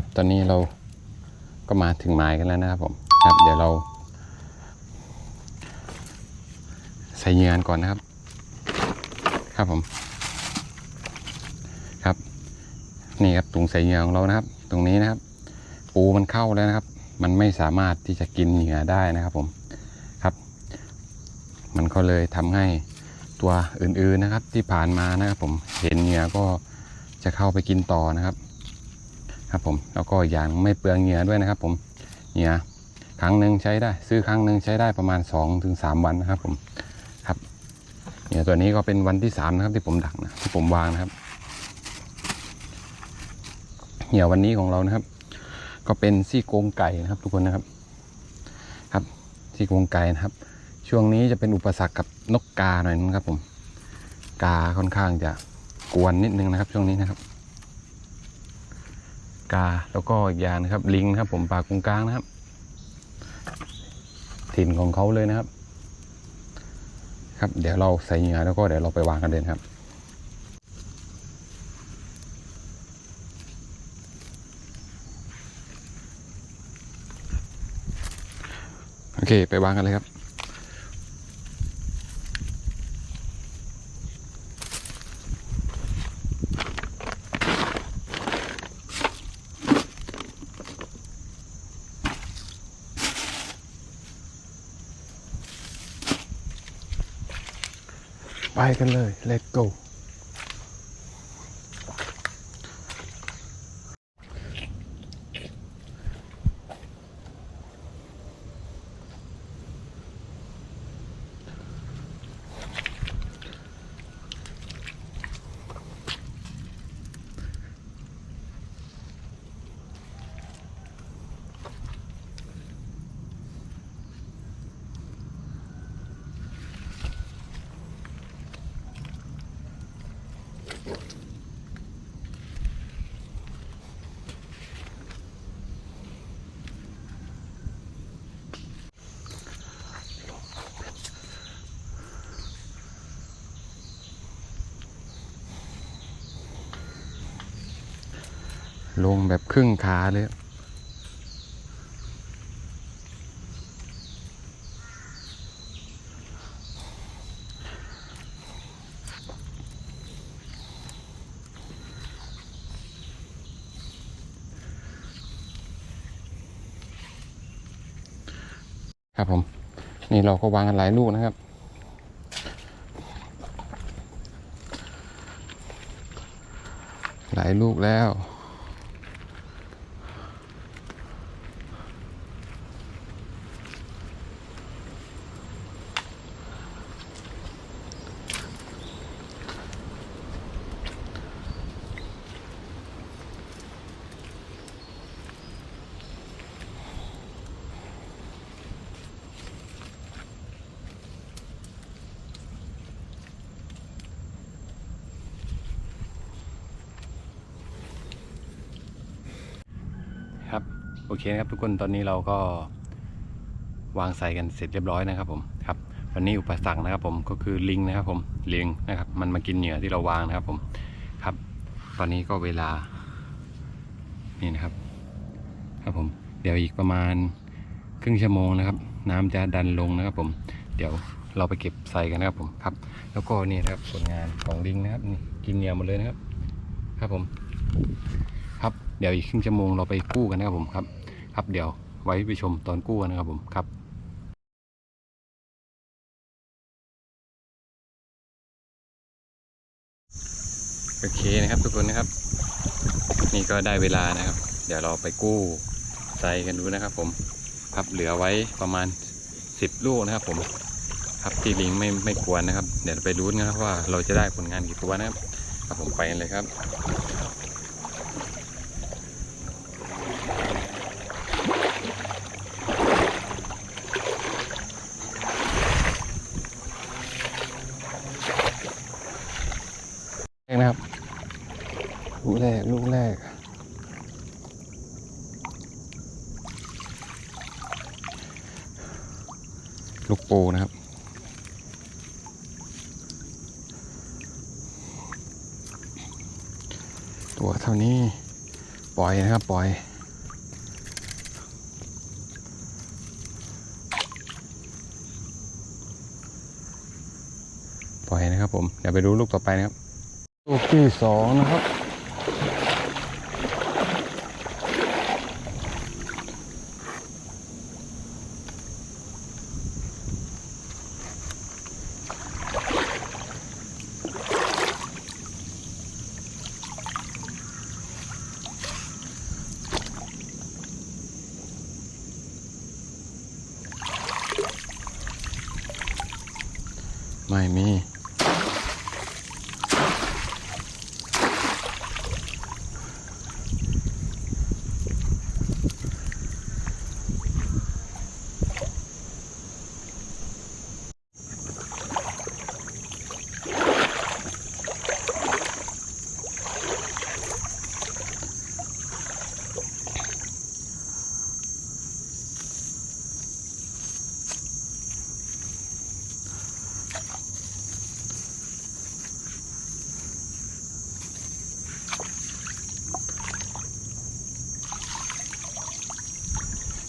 ครับ ตอนนี้เราก็มาถึงหมายกันแล้วนะครับผมครับ เดี๋ยวเรา ใส่เหงื่อกันก่อนนะครับ ครับผม ครับ นี่ครับถุงใส่เหงื่อของเรานะครับ ตรงนี้นะครับ ปูมันเข้าแล้วนะครับ มันไม่สามารถที่จะกินเหงื่อได้นะครับผมครับ มันก็เลยทำให้ตัวอื่นๆนะครับ ที่ผ่านมานะครับผมเห็นเหงื่อก็จะเข้าไปกินต่อนะครับ ครับผมแล้วก็อย่างไม่เปลืองเหงื่อด้วยนะครับผมเหงื่อครั้งหนึ่งใช้ได้ ซื้อครั้งหนึ่งใช้ได้ประมาณ 2-3ถึงวันนะครับผมครับเหงื่อตัวนี้ก็เป็นวันที่3นะครับที่ผมดักนะที่ผมวางนะครับเหงื่อวันนี้ของเรานะครับ ก็เป็นซี่โครงไก่นะครับ ทุกคนนะครับ ครับซี่โครงไก่นะครับ ช่วงนี้จะเป็นอุปสรรคกับนกกาหน่อยนะครับผม กาค่อนข้างจะกวนนิดนึงนะครับ ช่วงนี้นะครับ กาแล้วก็อีกอย่างนะครับ ลิงนะครับผมปลากงกลางนะครับ ถิ่นของเขาเลยนะครับ ครับเดี๋ยวเราใส่เหงื่อแล้วก็เดี๋ยวเราไปวางกันเลยนครับโอเค ไปวางกันเลยครับ ไปกันเลย let's go ลงแบบครึ่งขาเลย ครับผม นี่เราก็วางกันหลายลูกนะครับ หลายลูกแล้ว โอเคนะครับทุกคนตอนนี้เราก็วางใส่กันเสร็จเรียบร้อยนะครับผมครับวันนี้อุปสรรคนะครับผมก็คือลิงนะครับผมลิงนะครับมันมากินเหยื่อที่เราวางนะครับผมครับ ตอนนี้ก็เวลานี่นะครับ ครับผมเดี๋ยวอีกประมาณครึ่งชั่วโมงนะครับ น้ำจะดันลงนะครับผม เดี๋ยวเราไปเก็บใส่กันนะครับผมครับ แล้วก็นี่นะครับผลงานของลิงนะครับนี่กินเหยื่อหมดเลยนะครับ ครับผม เดี๋ยวอีกครึ่งชั่วโมงเราไปกู้กันนะครับผมครับ ครับเดี๋ยวไว้ไปชมตอนกู้กันนะครับผมครับโอเคนะครับทุกคนนะครับ นี่ก็ได้เวลานะครับ เดี๋ยวเราไปกู้ใส่กันดูนะครับ ผมครับเหลือไว้ประมาณสิบลูกนะครับ ผมครับที่ลิงไม่ไม่ควรนะครับ เดี๋ยวไปรู้นกันนะครับว่าเราจะได้ผลงานกี่ตัวนะครับครับผมไปเลยครับ โปนะครับ ตัวเท่านี้ปล่อยนะครับปล่อยปล่อยนะครับผมเดี๋ยวไปดูลูกต่อไปนะครับ ลูกที่สองนะครับ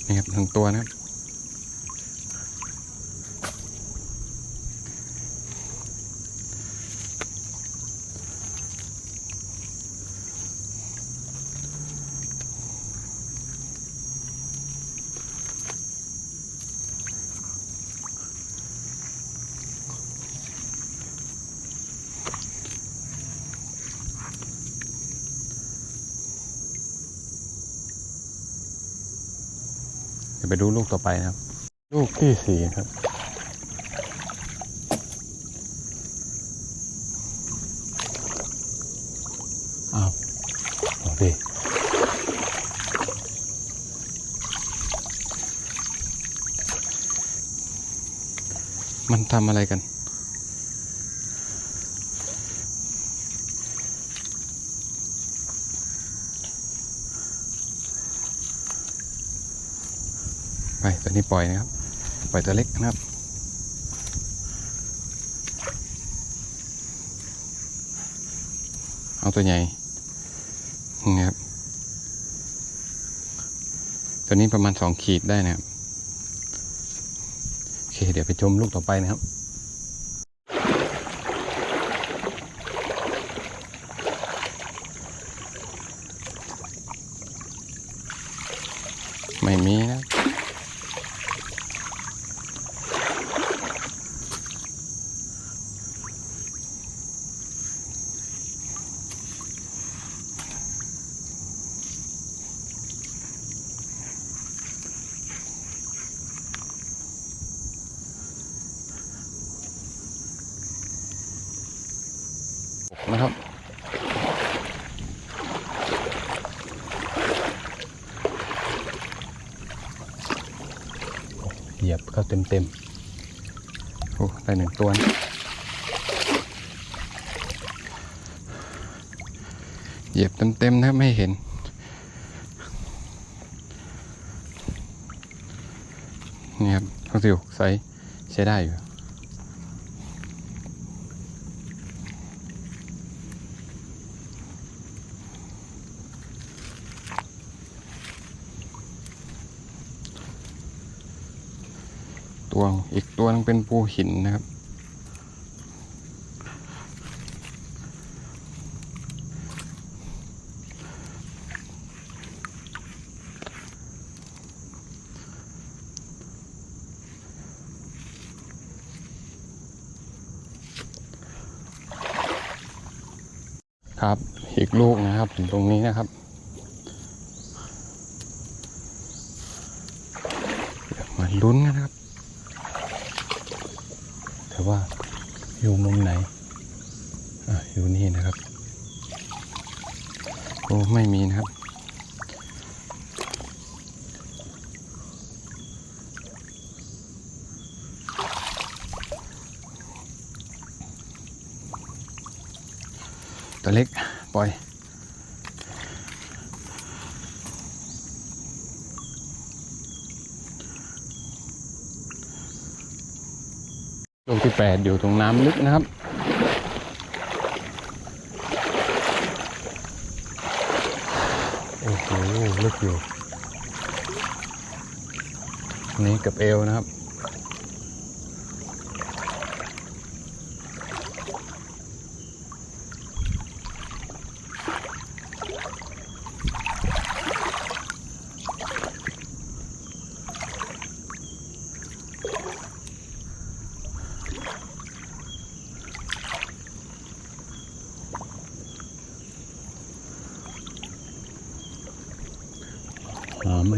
นี่ครับทั้งตัวนะครับ ไปดูลูกต่อไปนะครับ ลูกที่สี่ครับ อ้าวโอ้ดีมันทำอะไรกัน ตัวนี้ปล่อยนะครับ ปล่อยตัวเล็กนะครับ เอาตัวใหญ่นี่ครับ ตัวนี้ประมาณสองขีดได้นะครับ โอเค เดี๋ยวไปชมลูกต่อไปนะครับ ไม่มีนะ นะครับ เหยียบเข้าเต็มเต็มโอ้ได้หนึ่งตัวนะเหยียบเต็มเต็มนะไม่เห็นนี่ครับเขาสิวใสใช้ได้อยู่ ตัวอีกตัวนึงเป็นปูหินนะครับ ครับ อีกลูกนะครับถึงตรงนี้นะครับมาลุ้นกัน นะครับว่าอยู่มุมไหนอะอยู่นี่นะครับโอ้ไม่มีนะครับตัวเล็กปล่อย ที่แปดอยู่ตรงน้ำลึกนะครับ โอ้โหลึกอยู่นนี้กับเอวนะครับ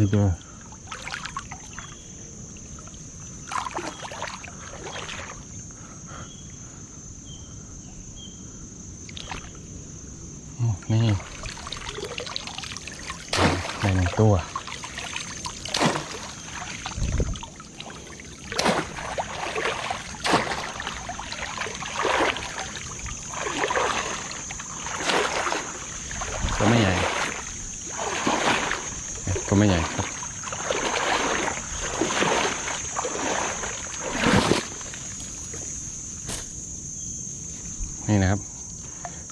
ไม่เจอ อืมนี่ในหนึ่งตัว ก็ไม่ใหญ่ก็ ไม่ใหญ่ครับ นี่นะครับ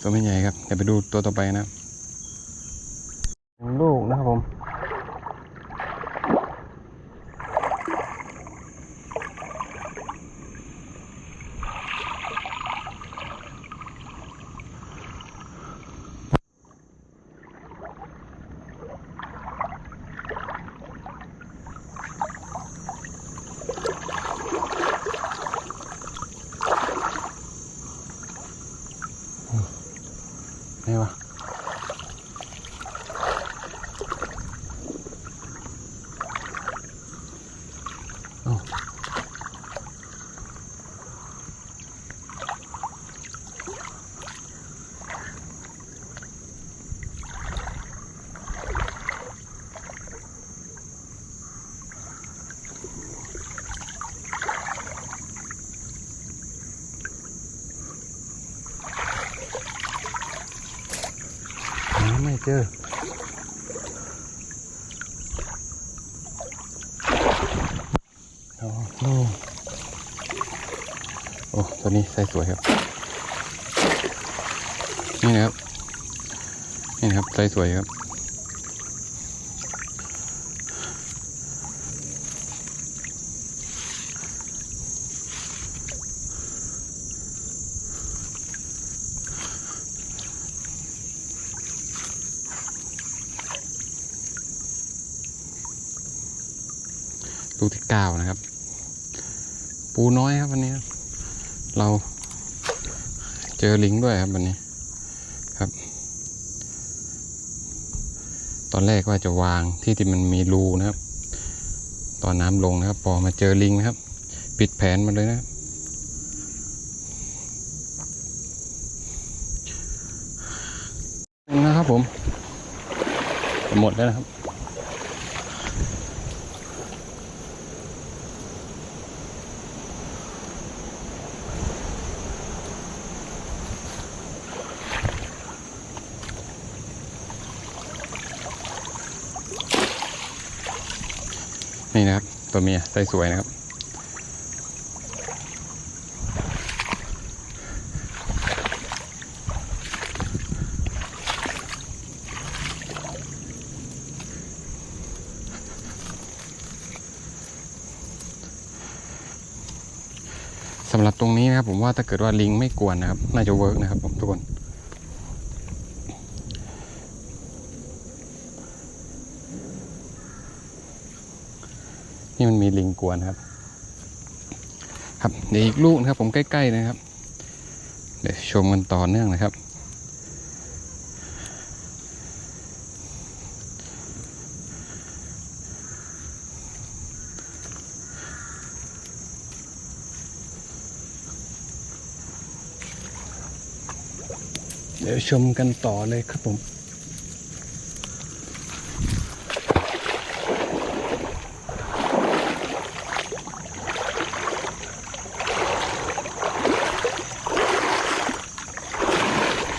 ตัวไม่ใหญ่ครับเดี๋ยวไปดูตัวต่อไปนะครับลูกนะครับผม ไหนวะเอ้าหาไม่ เจอโอ้โหโอ้ตัวนี้ใส่สวยครับ นี่นะครับ นี่นะครับใส่สวยครับ ลูกที่เก้านะครับ ปูน้อยครับวันนี้ เราเจอลิงด้วยครับวันนี้ครับ ตอนแรกว่าจะวางที่ที่มันมีรูนะครับ ตอนน้ำลงนะครับ พอมาเจอลิงนะครับ ปิดแผนมาเลยนะครับนะครับผม หมดแล้วนะครับ นี่นะครับ ตัวเมียใส่สวยนะครับ สำหรับตรงนี้นะครับผมว่าถ้าเกิดว่าลิงไม่กวนนะครับ น่าจะเวิร์กนะครับผมทุกคน นี่มันมีลิงกวนครับ ครับเดี๋ยวอีกลูกนะครับ ผมใกล้ๆนะครับ เดี๋ยวชมกันต่อเนื่องนะครับ เดี๋ยวชมกันต่อเลยครับผม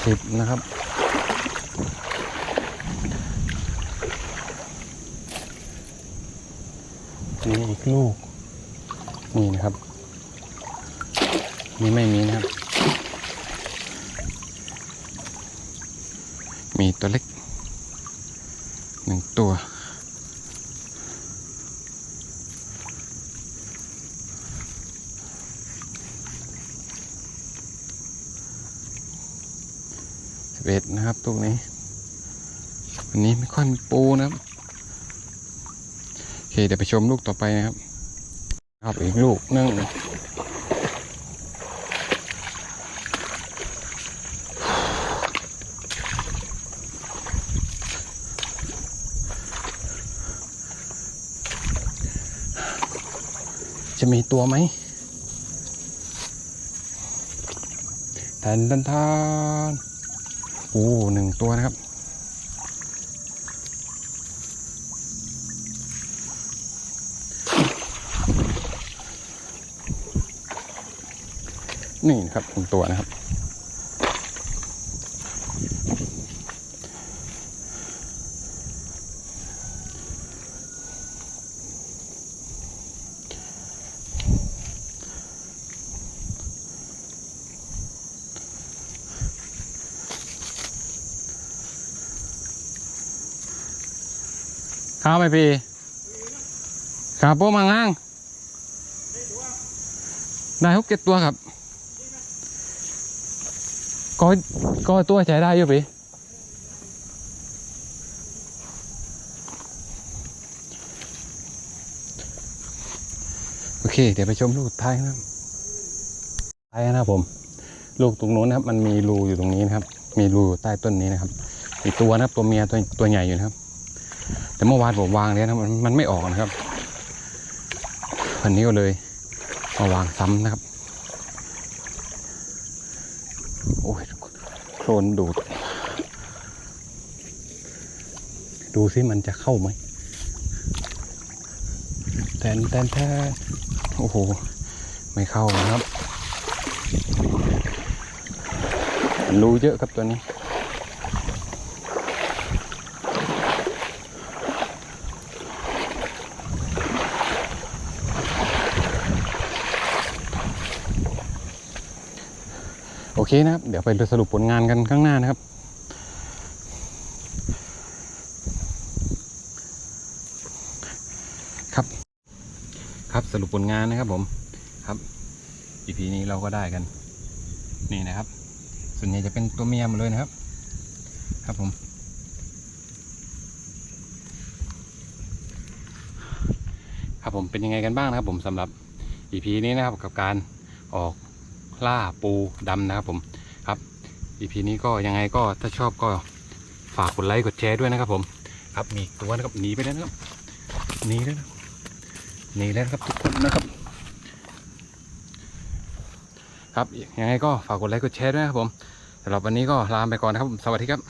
สิบนะครับ นี่อีกลูก นี่นะครับ นี่ไม่มีนะครับ มีตัวเล็กหนึ่งตัวสิบเอ็ดนะครับตรงนี้ วันนี้ไม่ค่อยมีปูนะครับ โอเค เดี๋ยวไปชมลูกต่อไปนะครับ ครับอีกลูกนึ่ง จะมีตัวไหมแทนทันทานโอ้หนึ่งตัวนะครับ นี่นะครับหนึ่งตัวนะครับ ข้าวไหมพี่ครับพวกมังห้างได้หกเจ็ดตัวครับก็ก็ตัวใช้ได้อยู่พี่โอเค เดี๋ยวไปชมลูกท้ายนะท้ายนะครับผม ลูกตรงนู้นนะครับ มันมีรูอยู่ตรงนี้นะครับ มีรูอยู่ใต้ต้นนี้นะครับมีกตัวนะครับ ตัวเมียตัวตัวใหญ่อยู่นะครับ แต่เมื่อวานผมวางเนี่ยนะมันมันไม่ออกนะครับ วันนี้ก็เลยมาวางซ้ำนะครับ โอ้ยโคลนดูด ดูสิมันจะเข้าไหมแทนแทนแทนโอ้โห ไม่เข้านะครับ รู้เยอะครับตัวนี้ เคนะครับ เดี๋ยวไปสรุปผลงานกันข้างหน้านะครับ ครับ ครับสรุปผลงานนะครับผมครับ EP นี้เราก็ได้กัน นี่นะครับ ส่วนใหญ่จะเป็นตัวเมียหมดเลยนะครับ ครับผมครับผมเป็นยังไงกันบ้างนะครับผมสำหรับ EP นี้นะครับกับการออก ล่าปูดำนะครับผมครับอีพีนี้ก็ยังไงก็ถ้าชอบก็ฝากกดไลค์กดแชร์ด้วยนะครับผม ครับมีตัวนะครับหนีไปแล้วนะครับหนีแล้วนะหนีแล้วนะครับทุกคนนะครับ ครับยังไงก็ฝากกดไลค์กดแชร์ด้วยนะครับผมสำหรับวันนี้ก็ลาไปก่อนนะครับสวัสดีครับ